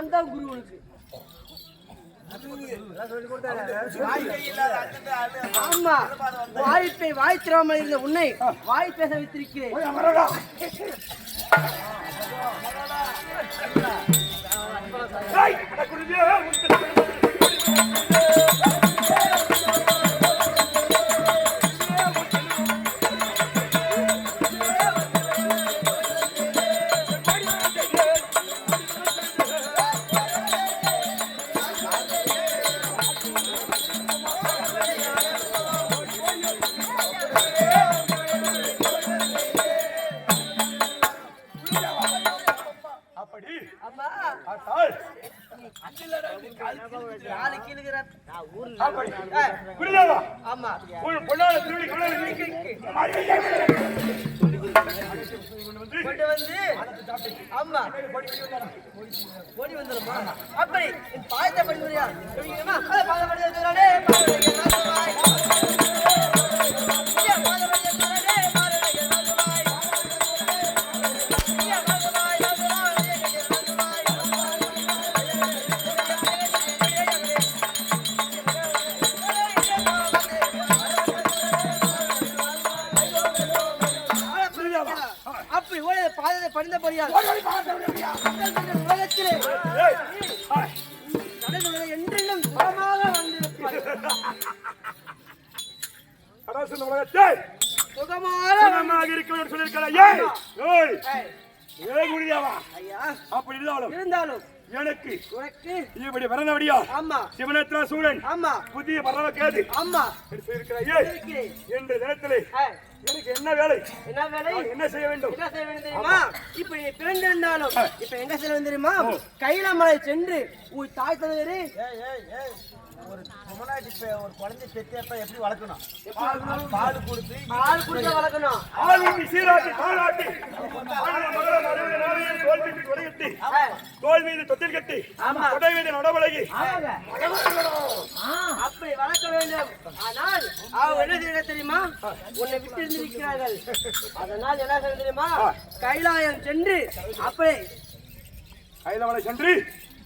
நான் தான் குரு உனக்கு. ஆமா. வாய்ப்பை வாய் திராமல் இருந்த உன்னை வாய் பேச வைத்திருக்கிறேன். நாலு கீழுகிற அப்படி குருதேவா ஆமா. கொண்டு வந்து. ஆமா. ஓடி வந்துடுமா அப்படி. பாயத்தை படிமுறையா சொல்லிக்கணுமா அதை பாதத்தை படிந்தபடியா உலகத்திலே கடவுளை என்றென்றும் சுகமாக வந்திருப்பார் அரசு உலகத்தை சுகமாக சுகமாக இருக்க வேண்டும் சொல்லியிருக்கிறாய். ஏய் ஏய் குருதேவா ஐயா. அப்படி இருந்தாலும் இருந்தாலும் எனக்கு. இப்படி வரணவடியா ஆமா. சிவனேத்ரா சூழன். ஆமா. புதிய பரவ கேது ஆமா. என்ற தினத்திலே எனக்கு என்ன வேலை? என்ன வேலை? என்ன செய்ய வேண்டும்? என்ன செய்ய வேண்டும் தெரியுமா? இப்ப நீ பிறந்திருந்தாலும் இப்ப எங்க செல்ல தெரியுமா? கைலாமலை சென்று உன் தாய் தந்தையரு ஏய், ஏய், ஏய். ஒரு பொம்மனாட்டி பெ- ஒரு குழந்தை பெற்றப்ப எப்படி வளர்க்கணும்? பால் கொடுத்து பால் குடிக்க வளர்க்கணும். ஆள் ஊட்டி சீராட்டி தாளாட்டி தோல் மீது தொட்டில் கட்டி. கொடை மீது நடவலகி அப்படி வளர்க்க வேண்டும். ஆனால் அவங்க என்ன செய்ய தெரியுமா? உன்னை விட்டு இருந்திருக்கிறார்கள். அதனால் என்ன செய்ய தெரியுமா? கைலாயம் சென்று அப்படி கைலவளை சென்று.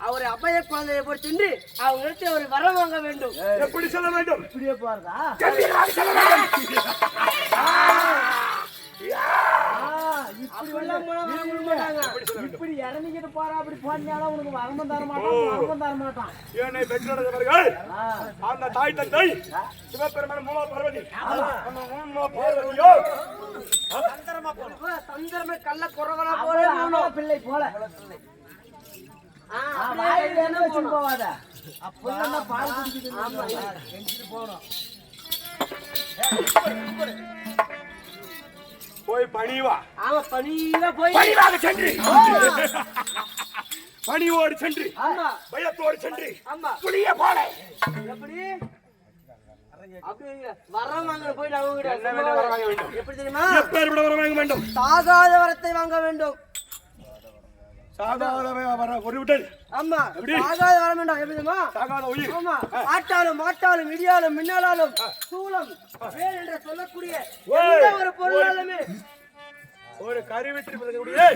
அவர் அபய குழந்தையை போய் சென்று அவங்க இடத்துல ஒரு வரம் வாங்க வேண்டும். எப்படி செல்ல வேண்டும்? இப்படியே போறதா? இறங்கிக்கிட்டு போறா அப்படி போனாலும் உனக்கு வரமும் தர மாட்டான் வரமும் தர மாட்டான். என்னை பெற்றெடுத்தவர்கள் அந்த தாய் தந்தை சிவபெருமன் மூலா பார்வதி. அந்த மூலா பார்வதியோ? தந்திரமே கள்ள குறவனா போல பிள்ளை போல. என்ன வச்சு. போவாத. அப்ப பால் குடிக்குது ஆமா. எங்கிட்டு போகணும். போய் பணிவா. ஆமா பணிவா போய் பணிவாக சென்று. பணிவோடு சென்று. ஆமா. பயத்தோடு சென்று. ஆமா. புளிய போல. எப்படி? வரத்தை வாங்க வேண்டும். சாதாரண வர ஒரு விட்டல். ஆமா. வர வேண்டாம். எப்படி தெரியுமா? சாகாத உயிர். ஆமா. ஆட்டாலும் மாட்டாலும் இடியாலும் மின்னலாலும் சூலம் வேல் என்று சொல்லக்கூடிய ஒரு கருவிட்டு பிறக்கக்கூடிய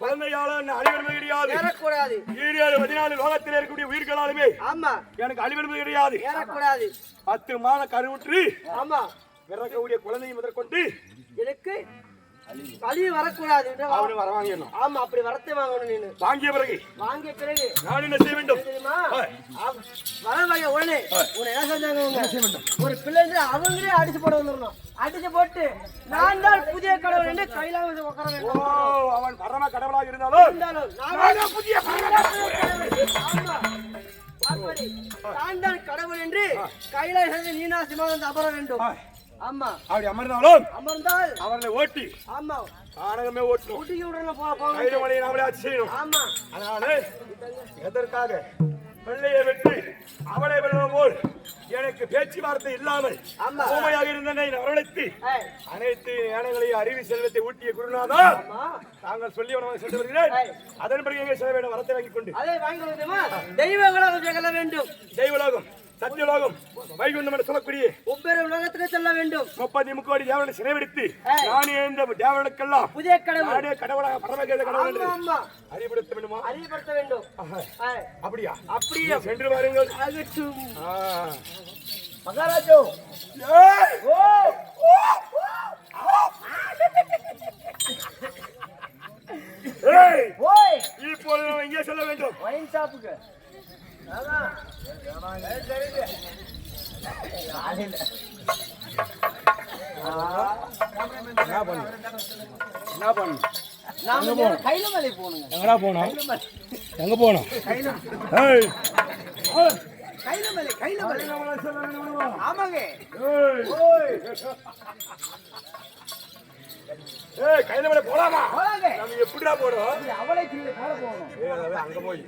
குழந்தையால அழிவென்பது கிடையாது. ஏறக்கூடாது. ஈரியாறு பதினாலு லோகத்தில் இருக்கக்கூடிய உயிர்களாலுமே ஆமா. எனக்கு அழிவென்பது கிடையாது. ஏறக்கூடாது. பத்து மாத கருவுற்று ஆமா. பிறக்கக்கூடிய குழந்தையை முதற்கொண்டு எனக்கு கழிவு வரக்கூடாது. அவனை வர வாங்கிடணும். ஆமா அப்படி வரத்தை வாங்கணும் நீனு. வாங்கிய பிறகு. வாங்கிய பிறகு. நான் என்ன செய்ய வேண்டும்? தெரியுமா? வர வாங்க உடனே. உன்னை என்ன செஞ்சாங்க அவங்க? ஒரு பிள்ளை இருந்து அவங்களே அடிச்சு போட வந்துடணும். அடிச்சு போட்டு நான் தான் புதிய கடவுள் என்று கையில உட்கார வேண்டும். அவன் பரம கடவுளாக இருந்தாலும் இருந்தாலும் நான் புதிய. அப்படி. நான் தான் கடவுள் என்று கைலாசத்தில் நீனா சிமானந்த அமர வேண்டும். ஆமா. அப்படி அமர்ந்தாலும் அமர்ந்தால் அவர்களை ஓட்டி ஆமா. நாடகமே ஓட்டணும். குட்டிக்கு உடனே போ போங்க கைது மலையை நாமளே ஆட்சி செய்யணும் ஆமா. அதனால எதற்காக? பிள்ளையை வெற்றி அவளை வெல்லும் போல் எனக்கு பேச்சுவார்த்தை இல்லாமல். ஊமையாக இருந்தனை வரவழைத்து அனைத்து ஞானங்களையும் அறிவு செல்வத்தை ஊட்டிய குருநாதா தாங்கள் சொல்லி உணவு சென்று வருகிறேன். அதன் பிறகு செல்ல வேண்டும் வரத்தை வாங்கிக் கொண்டு. வந்துமா தெய்வங்களாக திகழ வேண்டும். தெய்வலோகம் சத்தியலோகம் வைகுண்டம் என்று சொல்லக்கூடிய ஒவ்வொரு உலகத்துக்கு செல்ல வேண்டும். முப்பத்தி முக்கோடி தேவனை சிறைவிடுத்து ஏய். நானே இந்த தேவனுக்கெல்லாம் புதிய கடவுள். நானே கடவுளாக பரமகேத கடவுள் அறிவுறுத்த வேண்டுமா? அறிவுறுத்த வேண்டும். அப்படியா? அப்படியே சென்று வாருங்கள். மகாராஜோ. ஏய்! ஓ ஏய்! ஓய் இப்போது நாம் எங்கே செல்ல வேண்டும். ஒயின் ஷாப்புக்கு என்ன பண்ணு? மலை போகணுங்க. எங்கடா போனோம் எங்க போனோம் ஆமாங்க ஏய்! ஓய் ஏய், கையில மேல போலாமா? நம்ம எப்படிடா போறோம்? அவளை கீழே போல போகணும். அங்க போய்.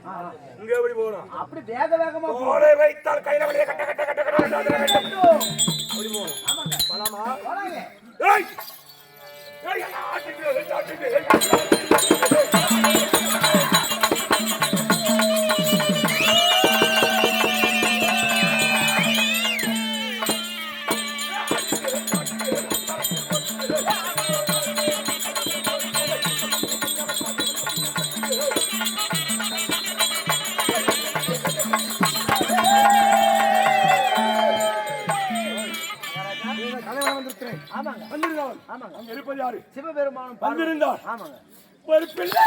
இங்க எப்படி போறோம்? அப்படி வேக வேகமா கோலை வைத்தால் கையில வழியே கட்ட கட்ட கட்ட கட்ட கட்ட. அப்படி போகணும். ஆமாங்க. போலாமா? ஏய்! ஏய், ஆட்டிட்டு ஏய், ஆட்டிட்டு. ஆமாங்க. இருப்பது யாரு சிவபெருமானும் வந்திருந்தார். ஆமாங்க. ஒரு பிள்ளை.